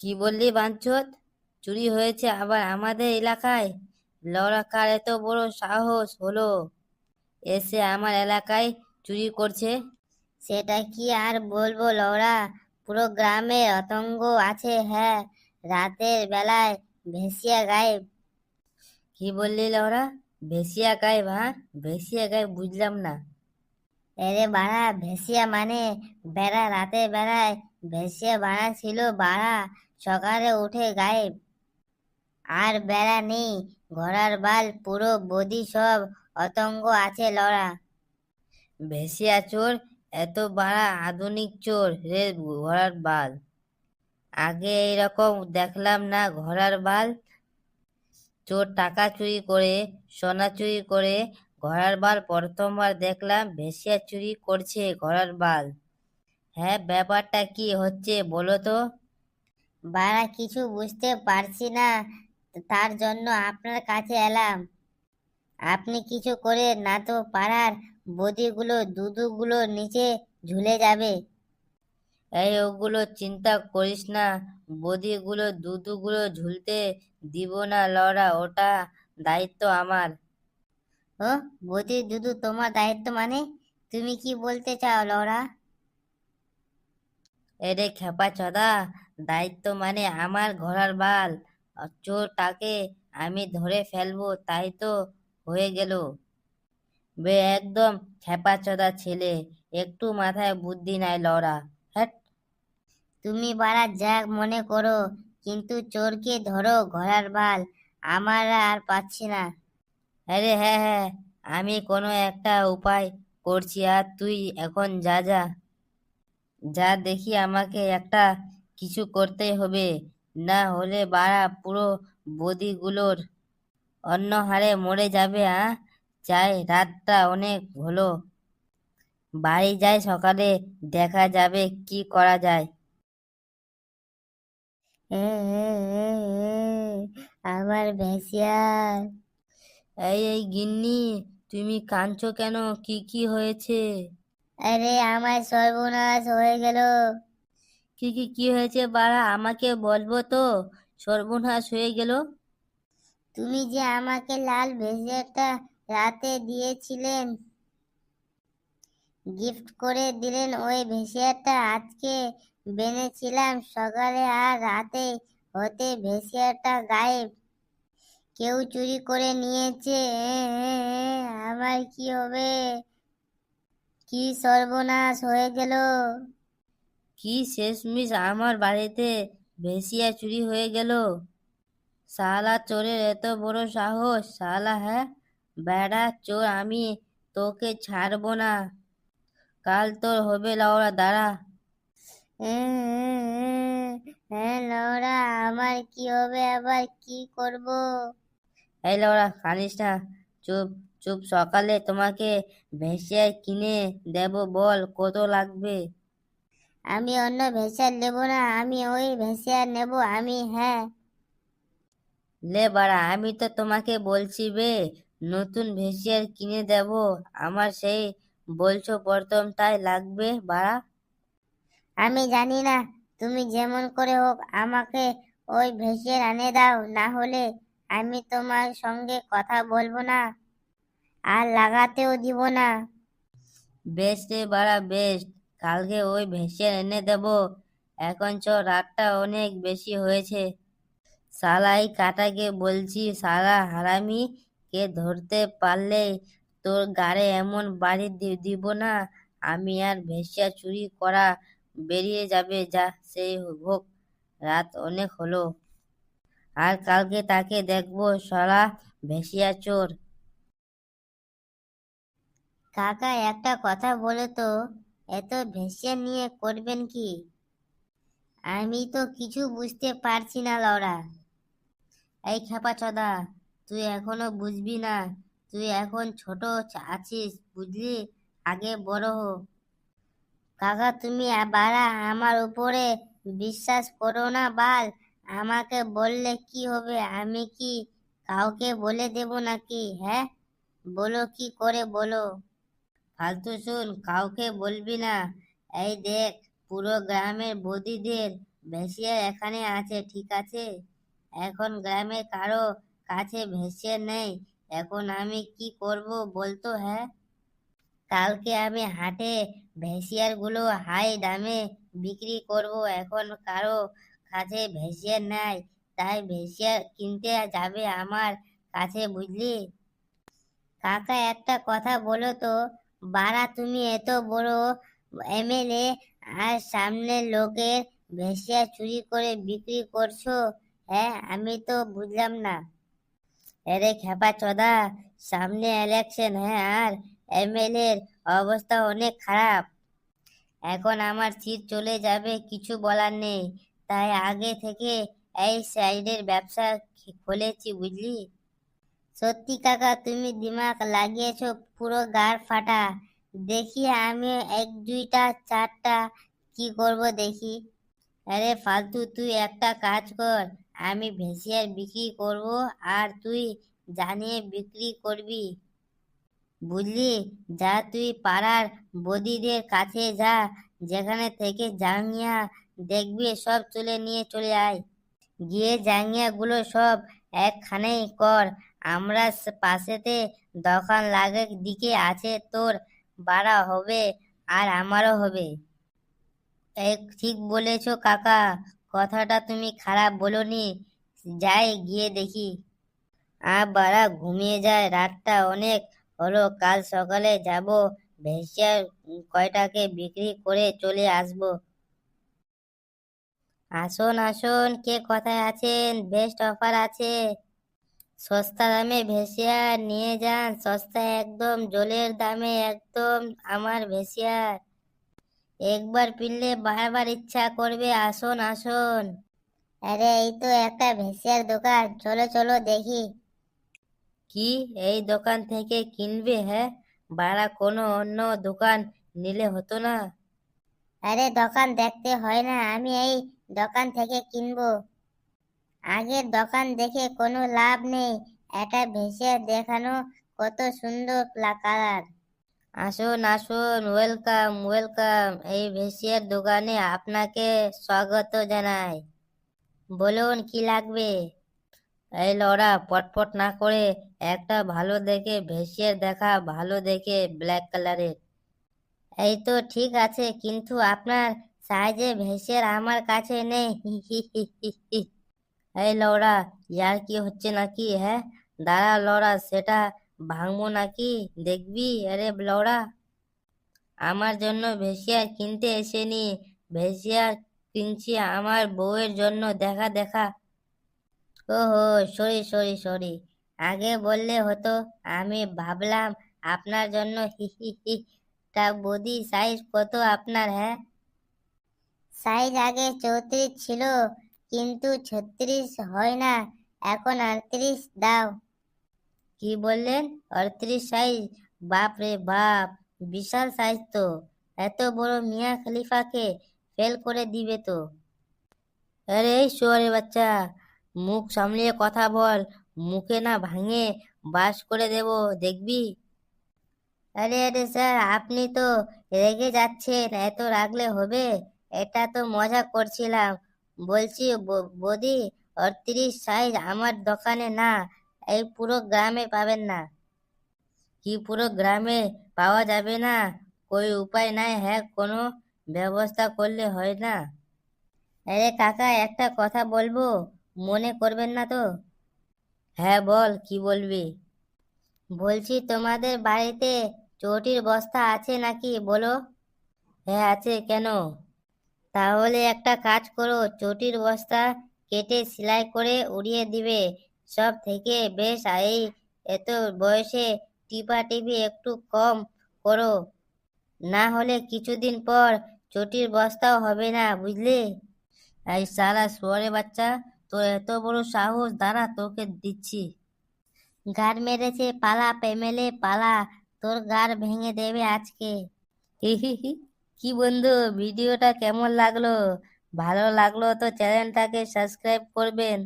কি বললি বাঞ্চত? চুরি হয়েছে আবার আমাদের এলাকায়? লড়া কার এত বড় সাহস হলো। এসে আমার এলাকায় চুরি করছে। সেটা কি আর বলব লওরা পুরো গ্রামে আতঙ্ক আছে হ্যাঁ। রাতের বেলায় ভেসিয়া গায়েব। কি বললি লড়া? ভেসিয়া গায়ে ভা ভেসিয়া গায়ে বুঝলাম না। এরে বাড়া, ভেসিয়া মানে বেড়া রাতে বেড়ায় ভেসিয়া বাড়া ছিল বাড়া। সকালে উঠে গায়েব। আর বেড়া নেই, ঘোড়ার বাল, পুরো বদি সব অতঙ্গ আছে লড়া। ভেসিয়া চোর, এত বাড়া আধুনিক চোর রে ঘোড়ার বাল। আগে এইরকম দেখলাম না ঘোড়ার বাল। চোর টাকা চুরি করে, সোনা চুরি করে, ঘোড়ার বাল প্রথমবার দেখলাম ভেসিয়া চুরি করছে ঘোড়ার বাল। হ্যাঁ ব্যাপারটা কি হচ্ছে বলো তো? বাড়া, কিছু বুঝতে পারছি না। তার জন্য আপনার কাছে এলাম। আপনি কিছু করে না তো পাড়ার বদিগুলো দুধুগুলো নিচে ঝুলে যাবে। এই ওগুলো চিন্তা করিস না, বদিগুলো দুধুগুলো ঝুলতে দিব না লড়া, ওটা দায়িত্ব আমার। ও, বদি দুধু তোমার দায়িত্ব মানে? তুমি কি বলতে চাও লড়া? এরে খেপা চদা দায়িত্ব মানে আমার ঘোড়ার বাল। আর চোরটাকে আমি ধরে ফেলব তাই তো হয়ে গেল। বে একদম খেপা চদা ছেলে একটু মাথায় বুদ্ধি নাই লড়া। হ্যাট। তুমি বাড়া যা মনে করো কিন্তু চোরকে ধরো ঘোড়ার বাল আমার আর পাচ্ছি না। আরে হ্যাঁ হ্যাঁ আমি কোনো একটা উপায় করছি আর তুই এখন যা যা। যা দেখি আমাকে একটা কিছু করতে হবে না হলে বাড়া পুরো বদিগুলোর অন্য হারে মরে যাবে আ? চাই রাতটা অনেক হলো। বাড়ি যাই সকালে দেখা যাবে কি করা যায়। আমার ভেসিয়ার এই এই গিন্নি তুমি কাঁদছো কেন? কি কি হয়েছে? আরে আমার সর্বনাশ হয়ে গেল কি কি কি হয়েছে বাড়া আমাকে বলব তো সর্বনাশ হয়ে গেল তুমি যে আমাকে লাল ভেসিয়ারটা রাতে দিয়েছিলেন গিফট করে দিলেন ওই ভেসিয়ারটা আজকে বেনেছিলাম সকালে আর রাতে হতে ভেসিয়ারটা গায়েব কেউ চুরি করে নিয়েছে আমার কি হবে কি সর্বনাশ হয়ে গেল? কি শেষমিশ আমার বাড়িতে ভেসিয়া চুরি হয়ে গেল? শালা চোরের এত বড় সাহস শালা হ্যাঁ? বেড়া চোর আমি তোকে ছাড়বো না। কাল তোর হবে লাউড়া দাঁড়া। হ্যাঁ লওরা আমার কি হবে? আবার কি করব? এই লাউড়া কানিস না চুপ। চুপ সকালে তোমাকে ভেসিয়া কিনে দেব বল কত লাগবে? আমি অন্য ভেসিয়ার নেব না আমি ওই ভেসিয়ার নেব আমি হ্যাঁ। লে বাড়া আমি তো তোমাকে বলছি বে নতুন ভেসিয়ার কিনে দেব আমার সেই বলছো প্রথমটাই লাগবে বাড়া। আমি জানি না তুমি যেমন করে হোক আমাকে ওই ভেসিয়ার আনে দাও না হলে আমি তোমার সঙ্গে কথা বলব না। আর লাগাতেও দিব না। বেশ রে বাড়া, বেশ। কালকে ওই ভেসিয়ার এনে দেব। এখন চ, রাতটা অনেক বেশি হয়েছে। সালাই কাটাকে বলছি সারা হারামি কে ধরতে পারলে তোর গাড়ে এমন বাড়ি দিব না। আমি আর ভেসিয়া চুরি করা বেরিয়ে যাবে, যা সেই হোক। রাত অনেক হলো। আর কালকে তাকে দেখব শালা ভেসিয়া চোর। কাকা একটা কথা বলে তো, এত ভেসিয়া নিয়ে করবেন কি? আমি তো কিছু বুঝতে পারছি না লড়া এই খেপা চদা, তুই এখনও বুঝবি না, তুই এখন ছোট আছিস, বুঝলি? আগে বড় হ। কাকা, তুমি বাড়া আমার উপরে বিশ্বাস করো না, বাল। আমাকে বললে কি হবে, আমি কি কাউকে বলে দেব নাকি হ্যাঁ? বলো কি করে বলো। ফালতু শুন কাউকে বলবি না। এই দেখ, পুরো গ্রামের বদিদের ভেসিয়ে এখানে আছে, ঠিক আছে? এখন গ্রামে কারও কাছে ভেসিয়ে নেই, এখন আমি কি করব বলতো হ্যাঁ? কালকে আমি হাটে ভেসিয়ারগুলো হাই দামে বিক্রি করব, এখন কারও কাছে ভেসিয়ার নাই, তাই ভেসিয়ার কিনতে যাবে আমার কাছে, বুঝলি? কাকা একটা কথা বলো তো বাড়া, তুমি এত বড় এমএলএ আর সামনে লোকের ভেসিয়া চুরি করে বিক্রি করছ? হ্যাঁ আমি তো বুঝলাম না। আরে খেপা চোদা, সামনে ইলেকশন হ্যাঁ আর এমএলএ এর অবস্থা অনেক খারাপ। এখন আমার সিট চলে যাবে, কিছু বলার নেই। তাই আগে থেকে এই সাইডের ব্যবসা খুলেছি, বুঝলি? সত্যি কাকা, তুমি দিমাগ লাগিয়েছো পুরো গাড় ফাটা। দেখি আমি এক, দুইটা, চারটা কি করব দেখি। আরে ফালতু, তুই একটা কাজ কর, আমি ভেসিয়ার বিক্রি করব আর তুই জানিয়ে বিক্রি করবি। বুঝলি? যা তুই পাড়ার বদিদের কাছে যা, যেখানে থেকে জাঙ্গিয়া দেখবি সব তুলে নিয়ে চলে আয়। গিয়ে জাঙ্গিয়া গুলো সব একখানেই কর আমরা পাশেতে দোকান লাগে দিকে আছে তোর বাড়া হবে আর আমারও হবে। ঠিক বলেছ কাকা, কথাটা তুমি খারাপ বলনি। যাই গিয়ে দেখি। আর বাড়া ঘুমিয়ে যায়, রাতটা অনেক হলো, কাল সকালে যাব ভেসিয়ার কয়টাকে বিক্রি করে চলে আসব। আসুন আসুন, কে কোথায় আছেন? বেস্ট অফার আছে। সস্তা দামে ভেসিয়ার নিয়ে যান। সস্তা একদম জলের দামে একদম আমার ভেসিয়ার। একবার পিনলে বারবার ইচ্ছা করবে আসুন আসুন। আরে এই তো একটা ভেসিয়ার দোকান। চলো চলো দেখি। কি? এই দোকান থেকে কিনবে হ্যাঁ? বাড়া কোনো অন্য দোকান নিলে হতো না। আরে দোকান দেখতে হয় না। আমি এই দোকান থেকে কিনবো। আগের দোকান দেখে কোনো লাভ নেই। এটা ভেসে দেখানো কত সুন্দর কালার। আসুন আসুন, ওয়েলকাম ওয়েলকাম। এই ভেসিয়ার দোকানে আপনাকে স্বাগত জানাই। বলুন, কি লাগবে? এই লড়া, পটপট না করে একটা ভালো দেখে, ভেসিয়ার দেখা ভালো দেখে, ব্ল্যাক কালারের। এই তো ঠিক আছে, কিন্তু আপনার সাইজে ভেসিয়ার আমার কাছে নেই। এই লড়া ইয়ার কি হচ্ছে নাকি হ্যাঁ? দাঁড়া লড়া সেটা ভাঙবো নাকি? দেখবি? আরে লড়া আমার জন্য ভেসিয়ার কিনতে এসেনি। ভেসিয়ার কিনছি আমার বউয়ের জন্য, দেখা দেখা। ওহো, সরি সরি সরি। আগে বললে হতো, আমি ভাবলাম আপনার জন্য হি হি হি। তা বডি সাইজ কত আপনার হ্যাঁ? সাইজ আগে চৌত্রিশ ছিল কিন্তু ছত্রিশ হয় না, এখন আটত্রিশ, দাও। কি বললেন? আটত্রিশ সাইজ বাপ রে বাপ, বিশাল সাইজ তো। এত বড় মিয়া খলিফাকে ফেল করে দিবে তো। আরে এই শুয়ারে বাচ্চা, মুখ সামলিয়ে কথা বল, মুখে না ভাঙে, বাস করে দেব, দেখবি? আরে আরে স্যার, আপনি তো রেগে যাচ্ছেন, এত রাগলে হবে? এটা তো মজা করছিলাম। বলছি বৌদি আটত্রিশ সাইজ আমার দোকানে না, এই পুরো গ্রামে পাবেন না। কি পুরো গ্রামে পাওয়া যাবে না? কই উপায় নাই হ্যাঁ কোনো ব্যবস্থা করলে হয় না। আরে কাকা, একটা কথা বলব, মনে করবেন না তো? হ্যাঁ বল, কি বলবি? বলছি, তোমাদের বাড়িতে চটির বস্তা আছে নাকি, বলো? হ্যাঁ আছে, কেন? তাহলে একটা কাজ করো, চটির বস্তা কেটে সেলাই করে উড়িয়ে দিবে। সব থেকে বেশ, এই এত বয়সে টিপা টিপি একটু কম করো। না হলে কিছুদিন পর চটির বস্তাও হবে না, বুঝলি? এই সারা শুয়ারে বাচ্চা, তোর এত বড় সাহস, দাঁড়া, তোকে দিচ্ছি। গার মেরেছে, পালা পেমেলে পালা, তোর গার ভেঙে দেবে আজকে। হি হি হি। কি বন্ধু? ভিডিওটা কেমন লাগল? ভালো লাগল তো চ্যানেলটাকে সাবস্ক্রাইব করবেন।